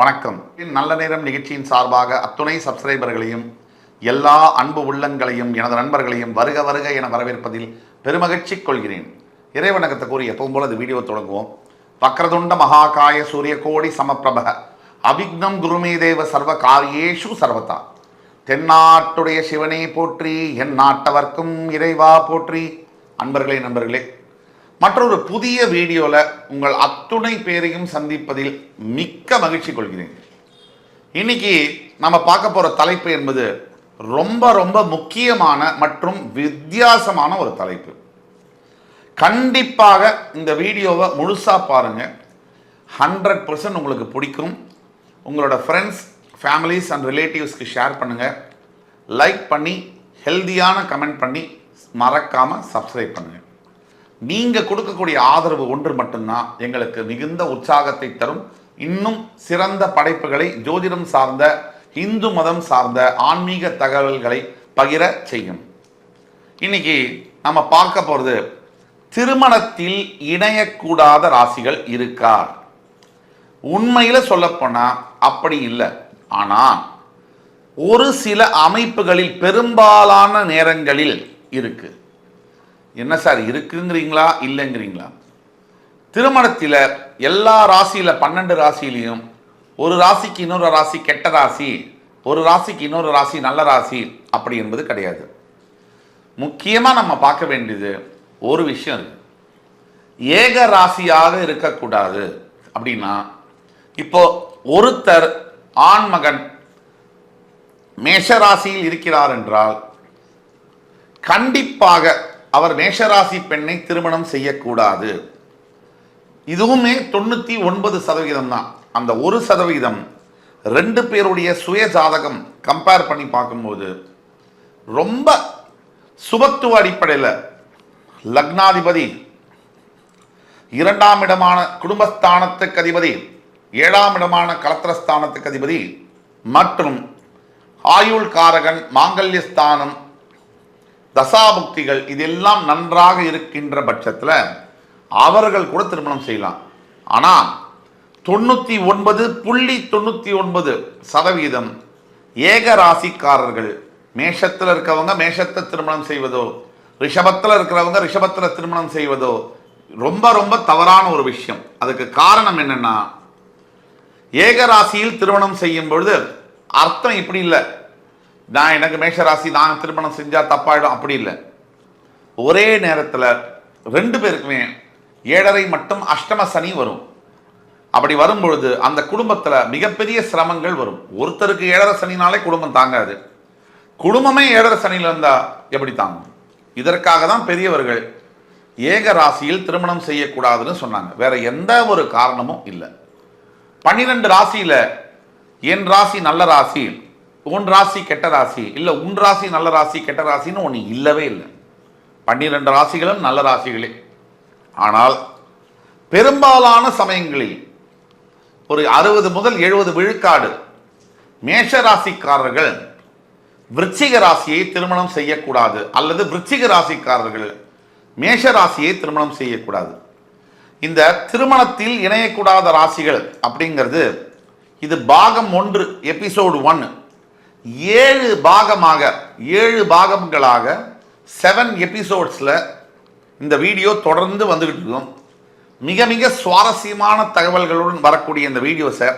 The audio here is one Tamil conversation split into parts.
வணக்கம். நல்ல நேரம் நிகழ்ச்சியின் சார்பாக அத்துணை சப்ஸ்கிரைபர்களையும் எல்லா அன்பு உள்ளங்களையும் எனது நண்பர்களையும் வருக வருக என வரவேற்பதில் பெருமகிழ்ச்சி கொள்கிறேன். இறைவணக்கத்தை கூறி எப்பவும் போல இந்த வீடியோ தொடங்குவோம். வக்ரதுண்ட மகாகாய சூரிய கோடி சமப்பிரப அபிக்னம் குருமே தேவ சர்வ காரியேஷு சர்வதா. தென்னாட்டுடைய சிவனே போற்றி என் நாட்டவர்க்கும் இறைவா போற்றி. அன்பர்களே நண்பர்களே மற்றொரு புதிய வீடியோவில் உங்கள் அத்துணை பேரையும் சந்திப்பதில் மிக்க மகிழ்ச்சி கொள்கிறேன். இன்னைக்கு நம்ம பார்க்க போகிற தலைப்பு என்பது ரொம்ப ரொம்ப முக்கியமான மற்றும் வித்தியாசமான ஒரு தலைப்பு. கண்டிப்பாக இந்த வீடியோவை முழுசாக பாருங்கள் ஹண்ட்ரட் பர்சன்ட் உங்களுக்கு பிடிக்கும். உங்களோட ஃப்ரெண்ட்ஸ் ஃபேமிலிஸ் அண்ட் ரிலேட்டிவ்ஸ்க்கு ஷேர் பண்ணுங்கள் லைக் பண்ணி ஹெல்தியான கமெண்ட் பண்ணி மறக்காமல் சப்ஸ்கிரைப் பண்ணுங்கள் நீங்கள் கொடுக்கக்கூடிய ஆதரவு ஒன்று மட்டும்தான் எங்களுக்கு மிகுந்த உற்சாகத்தை தரும். இன்னும் சிறந்த படைப்புகளை ஜோதிடம் சார்ந்த இந்து மதம் சார்ந்த ஆன்மீக தகவல்களை பகிர செய்யும். இன்னைக்கு நம்ம பார்க்க போகிறது திருமணத்தில் இணையக்கூடாத ராசிகள் இருக்கா உண்மையில் சொல்லப்போனால் அப்படி இல்லை. ஆனால் ஒரு சில அமைப்புகளில் பெரும்பாலான நேரங்களில் இருக்குது என்ன சார் இருக்குங்கிறீங்களா இல்லைங்கிறீங்களா? திருமணத்தில் எல்லா ராசியில் பன்னெண்டு ராசியிலையும் ஒரு ராசிக்கு இன்னொரு ராசி கெட்ட ராசி ஒரு ராசிக்கு இன்னொரு ராசி நல்ல ராசி அப்படி என்பது கிடையாது. முக்கியமாக நம்ம பார்க்க வேண்டியது ஒரு விஷயம் இருக்கு. ஏக ராசியாக இருக்கக்கூடாது அப்படின்னா இப்போ ஒருத்தர் ஆண்மகன் மேஷராசியில் இருக்கிறார் என்றால் கண்டிப்பாக அவர் மேஷராசி பெண்ணை திருமணம் செய்யக்கூடாது. இதுவுமே தொண்ணூற்றி ஒன்பது சதவீதம் தான். அந்த ஒரு சதவீதம் ரெண்டு பேருடைய சுய ஜாதகம் கம்பேர் பண்ணி பார்க்கும்போது ரொம்ப சுபத்துவ அடிப்படையில் லக்னாதிபதி இரண்டாம் இடமான குடும்பஸ்தானத்துக்கு அதிபதி ஏழாம் இடமான கலத்திரஸ்தானத்துக்கு அதிபதி மற்றும் ஆயுள் காரகன் மாங்கல்யஸ்தானம் தசாபுக்திகள் இதெல்லாம் நன்றாக இருக்கின்ற பட்சத்தில் அவர்கள் கூட திருமணம் செய்யலாம். ஆனால் தொண்ணூற்றி ஒன்பது புள்ளி தொண்ணூற்றி ஒன்பது சதவீதம் ஏக ராசிக்காரர்கள் மேஷத்தில் இருக்கவங்க மேஷத்தை திருமணம் செய்வதோ ரிஷபத்தில் இருக்கிறவங்க ரிஷபத்தில் திருமணம் செய்வதோ ரொம்ப ரொம்ப தவறான ஒரு விஷயம். அதுக்கு காரணம் என்னென்னா ஏக ராசியில் திருமணம் செய்யும் பொழுது அர்த்தம் இப்படி இல்லை. நான் எனக்கு மேஷராசி நான் திருமணம் செஞ்சால் தப்பாயிடும். அப்படி இல்லை. ஒரே நேரத்தில் ரெண்டு பேருக்குமே ஏழரை மட்டும் அஷ்டம சனி வரும். அப்படி வரும்பொழுது அந்த குடும்பத்தில் மிகப்பெரிய சிரமங்கள் வரும். ஒருத்தருக்கு ஏழரை சனினாலே குடும்பம் தாங்காது. குடும்பமே ஏழரை சனியில் இருந்தால் எப்படி தாங்கும்? இதற்காக தான் பெரியவர்கள் ஏக ராசியில் திருமணம் செய்யக்கூடாதுன்னு சொன்னாங்க. வேற எந்த ஒரு காரணமும் இல்லை. பன்னிரெண்டு ராசியில் என் ராசி நல்ல ராசி. உன் ராசி கெட்ட ராசி இல்லை உன் ராசி நல்ல ராசி கெட்ட ராசின்னு ஒன்று இல்லவே இல்லை. பன்னிரெண்டு ராசிகளும் நல்ல ராசிகளே. ஆனால் பெரும்பாலான சமயங்களில் ஒரு அறுபது முதல் எழுபது விழுக்காடு மேஷ ராசிக்காரர்கள் விருச்சிக ராசியை திருமணம் செய்யக்கூடாது அல்லது விருச்சிக ராசிக்காரர்கள் மேஷ ராசியை திருமணம் செய்யக்கூடாது. இந்த திருமணத்தில் இணையக்கூடாத ராசிகள் அப்படிங்கிறது இது பாகம் ஒன்று எபிசோடு ஒன் ஏழு பாகமாக ஏழு பாகங்களாக செவன் எபிசோட்ஸில் இந்த வீடியோ தொடர்ந்து வந்துக்கிட்டு இருக்கும். மிக மிக சுவாரஸ்யமான தகவல்களுடன் வரக்கூடிய இந்த வீடியோஸை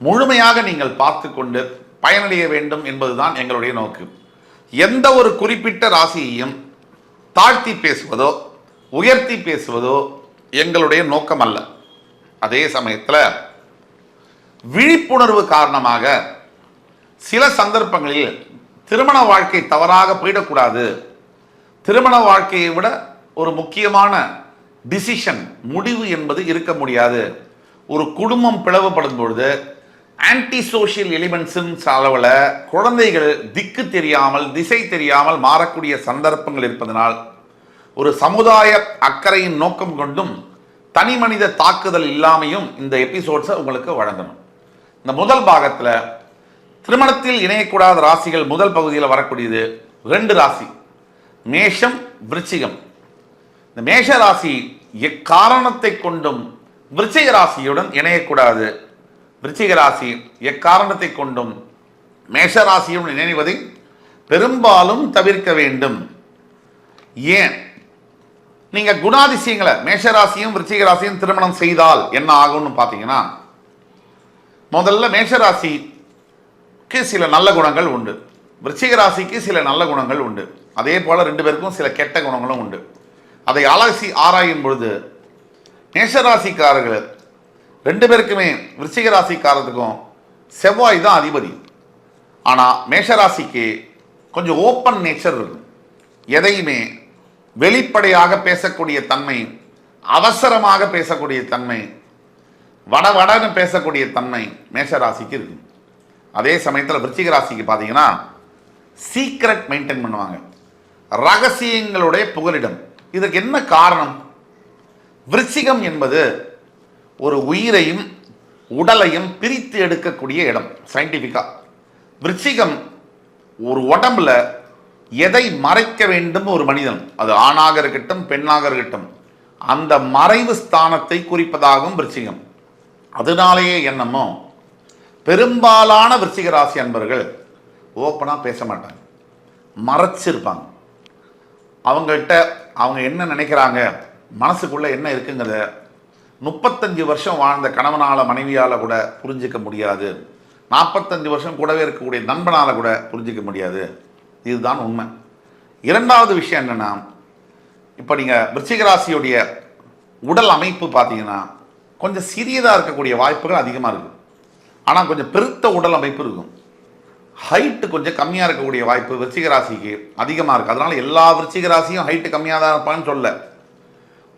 முழுமையாக நீங்கள் பார்த்து கொண்டு பயனடைய வேண்டும் என்பதுதான் எங்களுடைய நோக்கு. எந்த ஒரு குறிப்பிட்ட ராசியையும் தாழ்த்தி பேசுவதோ உயர்த்தி பேசுவதோ எங்களுடைய நோக்கம் அல்ல அதே சமயத்தில் விழிப்புணர்வு காரணமாக சில சந்தர்ப்பங்களில் திருமண வாழ்க்கை தவறாக போயிடக்கூடாது. திருமண வாழ்க்கையை விட ஒரு முக்கியமான டிசிஷன் முடிவு என்பது இருக்க முடியாது. ஒரு குடும்பம் பிளவுபடும் பொழுது ஆன்டி சோஷியல் எலிமெண்ட்ஸுன்னு அளவில் குழந்தைகள் திக்கு தெரியாமல் திசை தெரியாமல் மாறக்கூடிய சந்தர்ப்பங்கள் இருப்பதனால் ஒரு சமுதாய அக்கறையின் நோக்கம் கொண்டும் தனி மனித தாக்குதல் இல்லாமையும் இந்த எபிசோட்ஸை உங்களுக்கு வழங்கணும். இந்த முதல் பாகத்தில் திருமணத்தில் இணையக்கூடாத ராசிகள் முதல் பகுதியில் வரக்கூடியது ரெண்டு ராசி. மேஷம் விருச்சிகம். இந்த மேஷ ராசி எக்காரணத்தை கொண்டும் விருச்சிக ராசியுடன் இணையக்கூடாது. விருச்சிக ராசி எக்காரணத்தை கொண்டும் மேஷ ராசியும் இணைவதை பெரும்பாலும் தவிர்க்க வேண்டும். ஏன்? நீங்க குணாதிசயங்களை மேஷராசியும் விருச்சிக ராசியும் திருமணம் செய்தால் என்ன ஆகும்னு பார்த்தீங்கன்னா முதல்ல மேஷராசிக்கு சில நல்ல குணங்கள் உண்டு. விருச்சிக ராசிக்கு சில நல்ல குணங்கள் உண்டு. அதே போல் ரெண்டு பேருக்கும் சில கெட்ட குணங்களும் உண்டு. அதை அலசி ஆராயும் பொழுது மேஷராசிக்காரர்கள் ரெண்டு பேருக்குமே விருச்சிக ராசிக்காரத்துக்கும் செவ்வாய் தான் அதிபதி. ஆனால் மேஷராசிக்கு கொஞ்சம் ஓப்பன் நேச்சர் இருக்கும். எதையுமே வெளிப்படையாக பேசக்கூடிய தன்மை அவசரமாக பேசக்கூடிய தன்மை வட வடன்னு பேசக்கூடிய தன்மை மேஷராசிக்கு இருக்குது அதே சமயத்தில் விருச்சிக ராசிக்கு பார்த்தீங்கன்னா சீக்ரெட் மெயின்டைன் பண்ணுவாங்க. ரகசியங்களுடைய புகலிடம். இதற்கு என்ன காரணம்? விருச்சிகம் என்பது ஒரு உயிரையும் உடலையும் பிரித்து எடுக்கக்கூடிய இடம் சயின்டிஃபிக்காக விருச்சிகம் ஒரு உடம்புல எதை மறைக்க வேண்டும் ஒரு மனிதன்? அது ஆணாக இருக்கட்டும் பெண்ணாக இருக்கட்டும். அந்த மறைவு ஸ்தானத்தை குறிப்பதாகவும் விருச்சிகம். அதனாலேயே என்னமோ பெரும்பாலான விருச்சிக ராசி அன்பர்கள் ஓப்பனாக பேச மாட்டாங்க. மறைச்சிருப்பாங்க. அவங்கள்ட்ட அவங்க என்ன நினைக்கிறாங்க மனசுக்குள்ளே என்ன இருக்குங்கிறத முப்பத்தஞ்சு வருஷம் வாழ்ந்த கணவனால் மனைவியால் கூட புரிஞ்சிக்க முடியாது. நாற்பத்தஞ்சு வருஷம் கூடவே இருக்கக்கூடிய நண்பனால் கூட புரிஞ்சிக்க முடியாது. இதுதான் உண்மை. இரண்டாவது விஷயம் என்னென்னா இப்போ நீங்கள் விருச்சிகராசியுடைய உடல் அமைப்பு பார்த்தீங்கன்னா கொஞ்சம் சிறியதாக இருக்கக்கூடிய வாய்ப்புகள் அதிகமாக இருக்குது ஆனால் கொஞ்சம் பெருத்த உடல் அமைப்பு இருக்கும். ஹைட்டு கொஞ்சம் கம்மியாக இருக்கக்கூடிய வாய்ப்பு விருச்சிக ராசிக்கு அதிகமாக இருக்குது அதனால் எல்லா விருச்சிக ராசியும் ஹைட்டு கம்மியாக தான் இருப்பான்னு சொல்ல.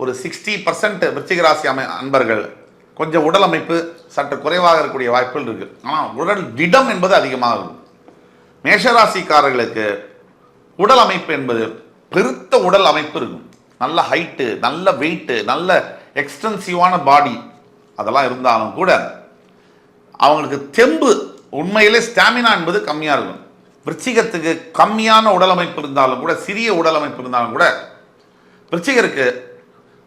ஒரு சிக்ஸ்டி பர்சன்ட் விருச்சிக ராசி அமை அன்பர்கள் கொஞ்சம் உடல் அமைப்பு சற்று குறைவாக இருக்கக்கூடிய வாய்ப்புகள் இருக்குது ஆனால் உடல் திடம் என்பது அதிகமாக இருக்கும். மேஷராசிக்காரர்களுக்கு உடல் அமைப்பு என்பது பெருத்த உடல் அமைப்பு இருக்கும். நல்ல ஹைட்டு நல்ல வெயிட்டு நல்ல எக்ஸ்டென்சிவான பாடி அதெல்லாம் இருந்தாலும் கூட அவங்களுக்கு தெம்பு. உண்மையிலே ஸ்டாமினா என்பது கம்மியாக இருக்கும். விருச்சிகத்துக்கு கம்மியான உடல் அமைப்பு இருந்தாலும் கூட சிறிய உடல் அமைப்பு இருந்தாலும் கூட விருச்சிகருக்கு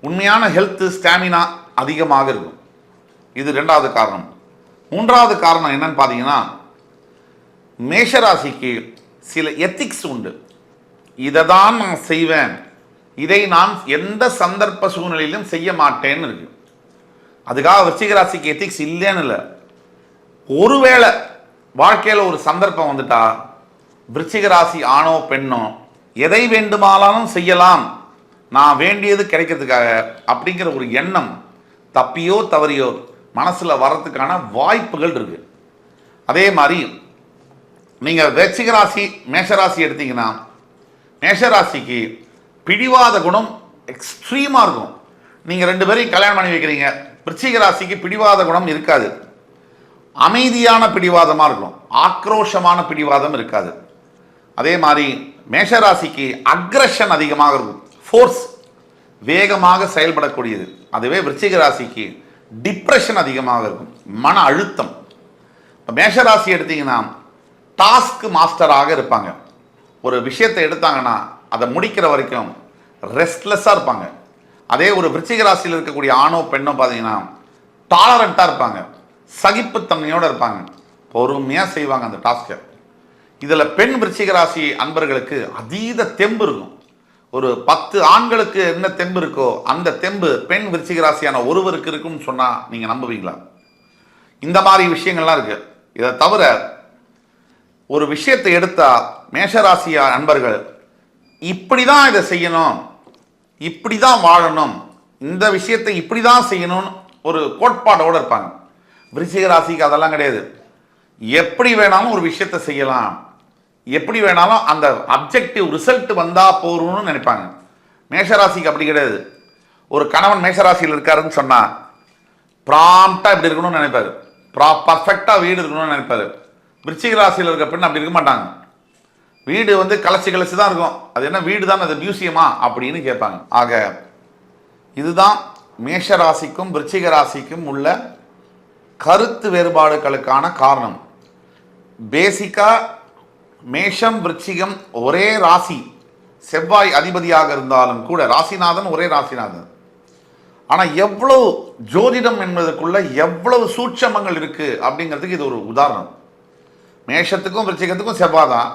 உண்மையான ஹெல்த்து ஸ்டாமினா அதிகமாக இருக்கும். இது ரெண்டாவது காரணம். மூன்றாவது காரணம் என்னன்னு பார்த்தீங்கன்னா மேஷராசிக்கு சில எத்திக்ஸ் உண்டு. இதை தான் நான் செய்வேன். இதை நான் எந்த சந்தர்ப்ப சூழ்நிலையிலும் செய்ய மாட்டேன்னு இருக்கு. அதுக்காக விருச்சிக ராசிக்கு எத்திக்ஸ் இல்லைன்னு இல்லை. ஒருவேளை வாழ்க்கையில் ஒரு சந்தர்ப்பம் வந்துட்டா விருச்சிக ராசி ஆணோ பெண்ணோ எதை வேண்டுமானாலும் செய்யலாம். நான் வேண்டியது கிடைக்கிறதுக்காக அப்படிங்கிற ஒரு எண்ணம் தப்பியோ தவறியோ மனசில் வர்றதுக்கான வாய்ப்புகள் இருக்கு. அதே மாதிரி நீங்கள் விருச்சிக ராசி மேஷராசி எடுத்தீங்கன்னா மேஷராசிக்கு பிடிவாத குணம் எக்ஸ்ட்ரீமாக இருக்கும். நீங்கள் ரெண்டு பேரையும் கல்யாணம் பண்ணி வைக்கிறீங்க. விருச்சிக ராசிக்கு பிடிவாத குணம் இருக்காது. அமைதியான பிடிவாதமாக இருக்கும் ஆக்ரோஷமான பிடிவாதம் இருக்காது. அதே மாதிரி மேஷராசிக்கு அக்ரஷன் அதிகமாக இருக்கும். ஃபோர்ஸ் வேகமாக செயல்படக்கூடியது. அதுவே விருச்சிக ராசிக்கு டிப்ரெஷன் அதிகமாக இருக்கும். மன அழுத்தம். இப்போ மேஷராசி எடுத்தீங்கன்னா டாஸ்க் மாஸ்டராக இருப்பாங்க. ஒரு விஷயத்தை எடுத்தாங்கன்னா அதை முடிக்கிற வரைக்கும் ரெஸ்ட்லெஸ்ஸாக இருப்பாங்க. அதே ஒரு விருச்சிக ராசியில் இருக்கக்கூடிய ஆணோ பெண்ணோ பார்த்தீங்கன்னா டாலரண்ட்டாக இருப்பாங்க. சகிப்புத்தன்மையோடு இருப்பாங்க. பொறுமையாக செய்வாங்க அந்த டாஸ்க்கை இதில் பெண் விருச்சிக ராசி அன்பர்களுக்கு அதீத தெம்பு இருக்கும். ஒரு பத்து ஆண்களுக்கு என்ன தெம்பு இருக்கோ அந்த தெம்பு பெண் விருச்சிக ராசியான ஒருவருக்கு இருக்குன்னு சொன்னால் நீங்கள் நம்புவீங்களா? இந்த மாதிரி விஷயங்கள்லாம் இருக்கு. இதை தவிர ஒரு விஷயத்தை எடுத்தால் மேஷராசியா அன்பர்கள் இப்படி தான் இதை செய்யணும் இப்படி தான் வாழணும் இந்த விஷயத்தை இப்படி தான் செய்யணும்னு ஒரு கோட்பாடோடு இருப்பாங்க. விருச்சிக ராசிக்கு அதெல்லாம் கிடையாது. எப்படி வேணாலும் ஒரு விஷயத்த செய்யலாம். எப்படி வேணாலும் அந்த அப்ஜெக்டிவ் ரிசல்ட் வந்தா போறோம்னு நினைப்பாங்க. மேஷராசிக்கு அப்படி கிடையாது. ஒரு கணவன் மேஷராசியில் இருக்காருன்னு சொன்னா ப்ராம்ப்டா இப்படி இருக்கணும்னு நினைப்பாரு. ப்ரா பர்ஃபெக்டா வீடு இருக்கணும்னு நினைப்பாரு. விருச்சிக ராசியில் இருக்க பெண் அப்படி இருக்க மாட்டாங்க. வீடு வந்து கலைச்சி கலைச்சி தான் இருக்கும். அது என்ன வீடு தான் அது மியூசியமா? அப்படின்னு கேட்பாங்க. ஆக இதுதான் மேஷ ராசிக்கும் விருச்சிக ராசிக்கும் உள்ள கருத்து வேறுபாடுகளுக்கான காரணம். பேசிக்கா மேஷம் விருச்சிகம் ஒரே ராசி. செவ்வாய் அதிபதியாக இருந்தாலும் கூட ராசிநாதன் ஒரே ராசிநாதன். ஆனால் எவ்வளவு ஜோதிடம் என்பதற்குள்ள எவ்வளவு சூட்சமங்கள் இருக்கு அப்படிங்கிறதுக்கு இது ஒரு உதாரணம். மேஷத்துக்கும் விருச்சிகத்துக்கும் செவ்வாய் தான்.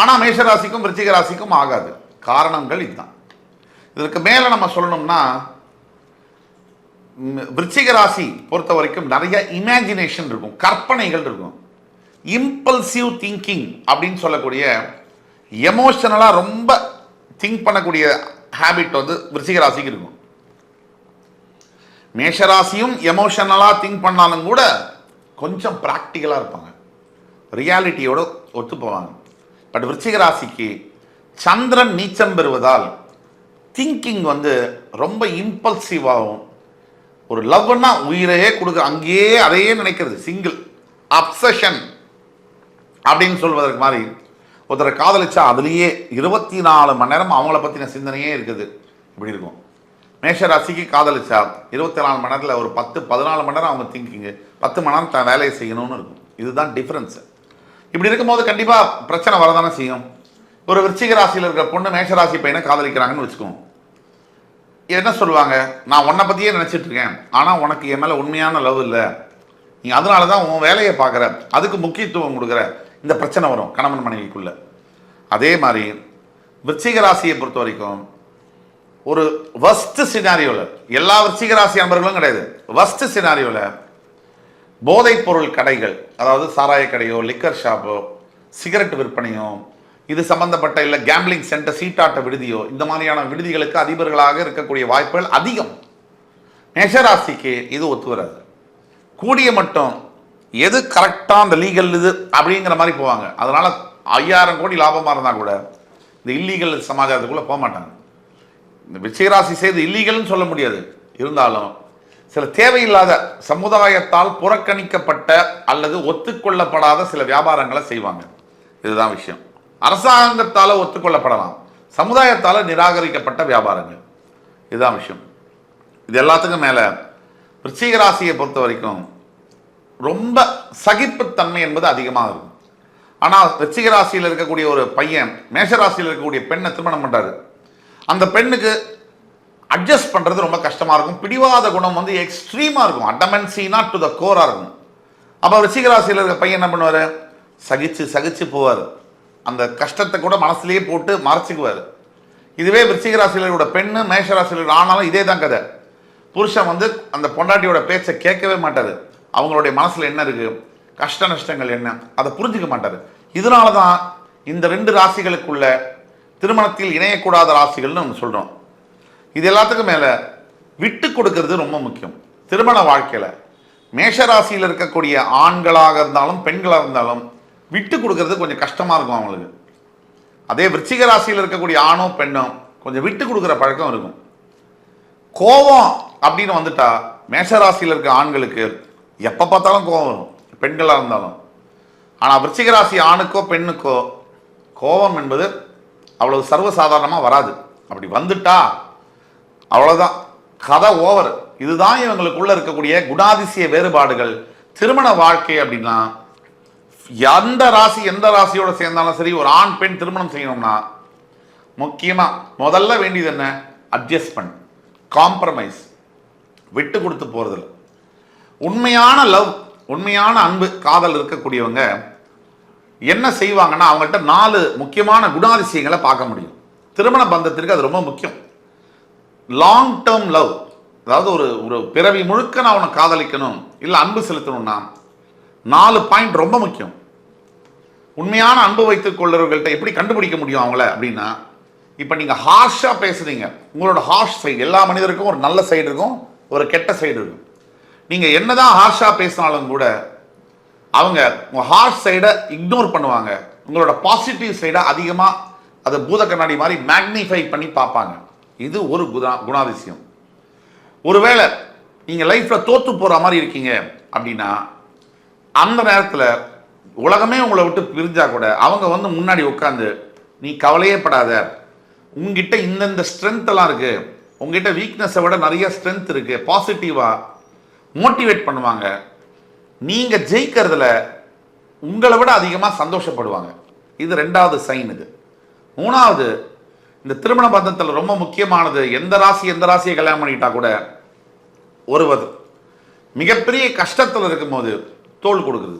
ஆனால் மேஷராசிக்கும் விருச்சிக ராசிக்கும் ஆகாது. காரணங்கள் இதுதான். இதற்கு மேலே நம்ம சொல்லணும்னா விருச்சிக ராசி பொறுத்த வரைக்கும் நிறைய இமேஜினேஷன் இருக்கும் கற்பனைகள் இருக்கும். இம்பல்சிவ் திங்கிங் அப்படின்னு சொல்லக்கூடிய எமோஷனலாக ரொம்ப திங்க் பண்ணக்கூடிய ஹேபிட் வந்து விருச்சிக ராசிக்கு இருக்கும். மேஷராசியும் எமோஷனலாக திங்க் பண்ணாலும் கூட கொஞ்சம் ப்ராக்டிக்கலாக இருப்பாங்க. ரியாலிட்டியோடு ஒத்து போவாங்க. பட் விருச்சிக ராசிக்கு சந்திரன் நீச்சம் பெறுவதால் திங்கிங் வந்து ரொம்ப இம்பல்சிவாகவும் ஒரு லவ்னா உயிரையே கொடுக்க அங்கேயே அதையே நினைக்கிறது. சிங்கிள் அப்சஷன் அப்படின்னு சொல்வதற்கு மாதிரி ஒருத்தரை காதலிச்சா அதுலேயே இருபத்தி நாலு மணி நேரம் அவங்கள பற்றின சிந்தனையே இருக்குது. இப்படி இருக்கும். மேஷ ராசிக்கு காதலிச்சா இருபத்தி நாலு மணி நேரத்தில் ஒரு பத்து பதினாலு மணி நேரம் அவங்க திங்கிங்கு பத்து மணி நேரம் தான் வேலையை செய்யணும்னு இருக்கும். இதுதான் டிஃப்ரென்ஸு இப்படி இருக்கும்போது கண்டிப்பாக பிரச்சனை வரதானே செய்யும். ஒரு விருச்சிக ராசியில் இருக்கிற பொண்ணு மேஷராசி பையனை காதலிக்கிறாங்கன்னு வச்சுக்கோங்க. என்ன சொல்லுவாங்க? நான் உன்னை பற்றியே நினச்சிட்டு இருக்கேன். ஆனால் உனக்கு என் மேலே உண்மையான லவ் இல்லை. நீ அதனால தான் உன் வேலையை பார்க்குற. அதுக்கு முக்கியத்துவம் கொடுக்குற. இந்த பிரச்சனை வரும் கணவன் மனைவிக்குள்ள. அதே மாதிரி விருச்சிக ராசியை பொறுத்த வரைக்கும் ஒரு வஸ்ட் சினாரியோவில் எல்லா விருச்சிக ராசி அன்பர்களும் கிடையாது. வஸ்ட் சினாரியோவில் போதைப் பொருள் கடைகள் அதாவது சாராய கடையோ லிக்கர் ஷாப்போ சிகரெட் விற்பனையோ இது சம்பந்தப்பட்ட இல்லை கேம்பிளிங் சென்டர் சீட்டாட்ட விடுதியோ இந்த மாதிரியான விடுதிகளுக்கு அதிபர்களாக இருக்கக்கூடிய வாய்ப்புகள் அதிகம். மேஷராசிக்கு இது ஒத்து வராது. கூடிய மட்டும் எது கரெக்டாக அந்த லீகல் இது அப்படிங்கிற மாதிரி போவாங்க. அதனால் ஐயாயிரம் கோடி லாபமாக இருந்தால் கூட இந்த இல்லீகல் சமாஜத்துக்குள்ளே போக மாட்டாங்க. இந்த விச்சயராசி செய்து இல்லீகல்னு சொல்ல முடியாது. இருந்தாலும் சில தேவையில்லாத சமுதாயத்தால் புறக்கணிக்கப்பட்ட அல்லது ஒத்துக்கொள்ளப்படாத சில வியாபாரங்களை செய்வாங்க. இதுதான் விஷயம். அரசாங்கத்தால் ஒத்துக்கொள்ளப்படலாம். சமுதாயத்தால் நிராகரிக்கப்பட்ட வியாபாரங்கள். இதுதான் விஷயம். இது எல்லாத்துக்கும் மேலே விருச்சிக ராசியை பொறுத்த வரைக்கும் ரொம்ப சகிப்புத்தன்மை என்பது அதிகமாக இருக்கும். ஆனால் விருச்சிக ராசியில் இருக்கக்கூடிய ஒரு பையன் மேஷ ராசியில் இருக்கக்கூடிய பெண்ணை திருமணம் பண்ணுறாரு அந்த பெண்ணுக்கு அட்ஜஸ்ட் பண்ணுறது ரொம்ப கஷ்டமாக இருக்கும். பிடிவாத குணம் வந்து எக்ஸ்ட்ரீமாக இருக்கும். அட்டமென்சினா டு த கோராக இருக்கும். அப்போ ரிச்சிகராசியில் ராசியில் இருக்க பையன் என்ன பண்ணுவார்? சகிச்சு சகிச்சு போவார். அந்த கஷ்டத்தை கூட மனசுலேயே போட்டு மறைச்சிக்குவார். இதுவே விருச்சிக பெண்ணு மேஷ ஆனாலும் இதே தான் கதை. புருஷன் வந்து அந்த பொண்டாட்டியோட பேச்சை கேட்கவே மாட்டார். அவங்களுடைய மனசில் என்ன இருக்குது கஷ்ட நஷ்டங்கள் என்ன? அதை புரிஞ்சுக்க மாட்டார். இதனால தான் இந்த ரெண்டு ராசிகளுக்குள்ள திருமணத்தில் இணையக்கூடாத ராசிகள்னு நம்ம சொல்கிறோம் இது எல்லாத்துக்கும் மேலே விட்டு கொடுக்கறது ரொம்ப முக்கியம். திருமண வாழ்க்கையில் மேஷ ராசியில் இருக்கக்கூடிய ஆண்களாக இருந்தாலும் பெண்களாக இருந்தாலும் விட்டு கொடுக்கறது கொஞ்சம் கஷ்டமாக இருக்கும் அவங்களுக்கு. அதே விருச்சிக ராசியில் இருக்கக்கூடிய ஆணோ பெண்ணோ கொஞ்சம் விட்டு கொடுக்குற பழக்கம் இருக்கும். கோபம் அப்படின்னு வந்துட்டா மேஷராசியில் இருக்க ஆண்களுக்கு எப்போ பார்த்தாலும் கோபம் வரும். பெண்களாக இருந்தாலும். ஆனால் விருச்சிக ராசி ஆணுக்கோ பெண்ணுக்கோ கோபம் என்பது அவ்வளவு சர்வசாதாரணமாக வராது. அப்படி வந்துட்டா அவ்வளோதான் கதை ஓவர். இதுதான் இவங்களுக்குள்ளே இருக்கக்கூடிய குணாதிசய வேறுபாடுகள். திருமண வாழ்க்கை அப்படின்னா எந்த ராசி எந்த ராசியோட சேர்ந்தாலும் சரி ஒரு ஆண் பெண் திருமணம் செய்யணும்னா முக்கியமாக முதல்ல வேண்டியது என்ன? அட்ஜஸ்ட்மெண்ட் காம்ப்ரமைஸ் விட்டு கொடுத்து போகிறதில்ல உண்மையான லவ் உண்மையான அன்பு காதல் இருக்கக்கூடியவங்க என்ன செய்வாங்கன்னா அவங்கள்ட்ட நாலு முக்கியமான குணாதிசயங்களை பார்க்க முடியும். திருமண பந்தத்திற்கு அது ரொம்ப முக்கியம். லாங் டேர்ம் லவ் அதாவது ஒரு ஒரு பிறவி முழுக்க நான் அவனை காதலிக்கணும் இல்லை அன்பு செலுத்தணும்னா நாலு பாயிண்ட் ரொம்ப முக்கியம். உண்மையான அன்பு வைத்துக் கொள்றவர்கள்ட்ட எப்படி கண்டுபிடிக்க முடியும் அவங்கள அப்படின்னா இப்போ நீங்கள் ஹார்ஷாக பேசுறீங்க. உங்களோட ஹார்ஷ் சைடு எல்லா மனிதருக்கும் ஒரு நல்ல சைடு இருக்கும் ஒரு கெட்ட சைடு இருக்கும். நீங்கள் என்னதான் ஹார்ஷாக பேசினாலும் கூட அவங்க உங்கள் ஹார்ஷ் சைடை இக்னோர் பண்ணுவாங்க. உங்களோட பாசிட்டிவ் சைடை அதிகமாக அதை பூத கண்ணாடி மாதிரி மேக்னிஃபை பண்ணி பார்ப்பாங்க. இது ஒரு குணா குணாதிசயம். ஒருவேளை நீங்கள் லைஃப்பில் தோற்று போகிற மாதிரி இருக்கீங்க அப்படின்னா அந்த நேரத்தில் உலகமே உங்களை விட்டு பிரிஞ்சா கூட அவங்க வந்து முன்னாடி உட்காந்து நீ கவலையே படாத. உங்ககிட்ட இந்தந்த ஸ்ட்ரென்த் எல்லாம் இருக்கு. உங்ககிட்ட வீக்னஸை விட நிறைய ஸ்ட்ரென்த் இருக்கு. பாசிட்டிவாக மோட்டிவேட் பண்ணுவாங்க. நீங்கள் ஜெயிக்கிறதுல உங்களை விட அதிகமாக சந்தோஷப்படுவாங்க. இது ரெண்டாவது சைன் இது. மூணாவது இந்த திருமண பந்தத்தில் ரொம்ப முக்கியமானது எந்த ராசி எந்த ராசியை கல்யாணம் பண்ணிட்டா கூட ஒருவர் மிகப்பெரிய கஷ்டத்தில் இருக்கும்போது தோல் கொடுக்குது.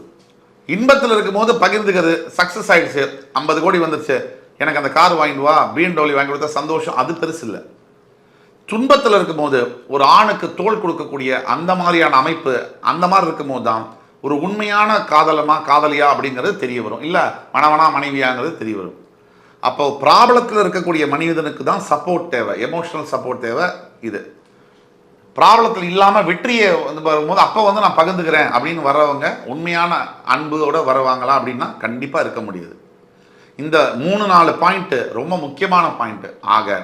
இன்பத்தில் இருக்கும்போது பகிர்ந்துக்கிறது சக்ஸஸ் ஆயிடுச்சு. ஐம்பது கோடி வந்துருச்சு. எனக்கு அந்த கார் வாங்கிட்டு வா பிஎன்டபிள்யூ வாங்கி கொடுத்தா சந்தோஷம். அது பெருசு இல்லை. துன்பத்தில் இருக்கும்போது ஒரு ஆணுக்கு தோல் கொடுக்கக்கூடிய அந்த மாதிரியான அமைப்பு அந்த மாதிரி இருக்கும்போது தான் ஒரு உண்மையான காதலமா காதலியா அப்படிங்கிறது தெரிய வரும். இல்லை மணவனா மனைவியாங்கிறது தெரிய வரும். அப்போ ப்ராப்ளத்தில் இருக்கக்கூடிய மனிதனுக்கு தான் சப்போர்ட் தேவை. எமோஷனல் சப்போர்ட் தேவை இது. ப்ராப்ளத்தில் இல்லாமல் வெற்றியை வந்து வரும்போது அப்போ வந்து நான் பகிர்ந்துக்கிறேன் அப்படின்னு வரவங்க உண்மையான அன்போட வருவாங்களா அப்படின்னா கண்டிப்பாக இருக்க முடியாது. இந்த மூணு நாலு பாயிண்ட்டு ரொம்ப முக்கியமான பாயிண்ட்டு ஆக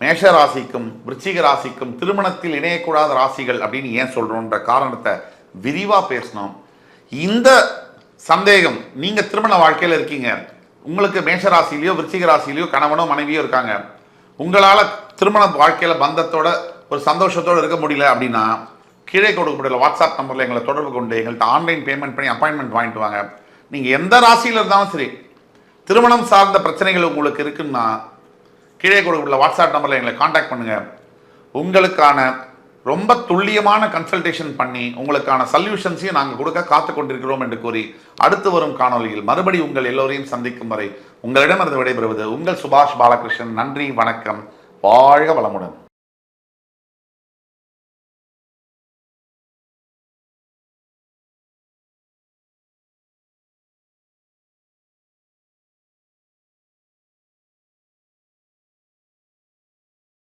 மேஷ ராசிக்கும் விருச்சிக ராசிக்கும் திருமணத்தில் இணையக்கூடாத ராசிகள் அப்படின்னு ஏன் சொல்கிறோன்ற காரணத்தை விரிவாக பேசினோம் இந்த சந்தேகம் நீங்கள் திருமண வாழ்க்கையில் இருக்கீங்க. உங்களுக்கு மேஷ ராசியிலையோ விருச்சிக ராசிலேயோ கணவனோ மனைவியோ இருக்காங்க. உங்களால் திருமண வாழ்க்கையில் பந்தத்தோட ஒரு சந்தோஷத்தோடு இருக்க முடியல அப்படின்னா கீழே கொடுக்கப்பட்டுள்ள வாட்ஸ்அப் நம்பரில் எங்களை தொடர்பு கொண்டு எங்கள்கிட்ட ஆன்லைன் பேமெண்ட் பண்ணி அப்பாயின்மெண்ட் வாங்கிட்டு வாங்க. நீங்கள் எந்த ராசியில் இருந்தாலும் சரி திருமணம் சார்ந்த பிரச்சனைகள் உங்களுக்கு இருக்குன்னா கீழே கொடுக்கப்பட்டுள்ள வாட்ஸ்அப் நம்பரில் எங்களை காண்டாக்ட் பண்ணுங்கள் உங்களுக்கான ரொம்ப துல்லியமான கன்சல்டேஷன் பண்ணி உங்களுக்கான சல்யூஷன்ஸையும் நாங்கள் கொடுக்க காத்து கொண்டிருக்கிறோம் என்று கூறி அடுத்து வரும் காணொளியில் மறுபடி உங்கள் எல்லோரையும் சந்திக்கும் வரை உங்களிடமிருந்து விடைபெறுவது உங்கள் சுபாஷ் பாலகிருஷ்ணன். நன்றி வணக்கம். வாழ்க வளமுடன்.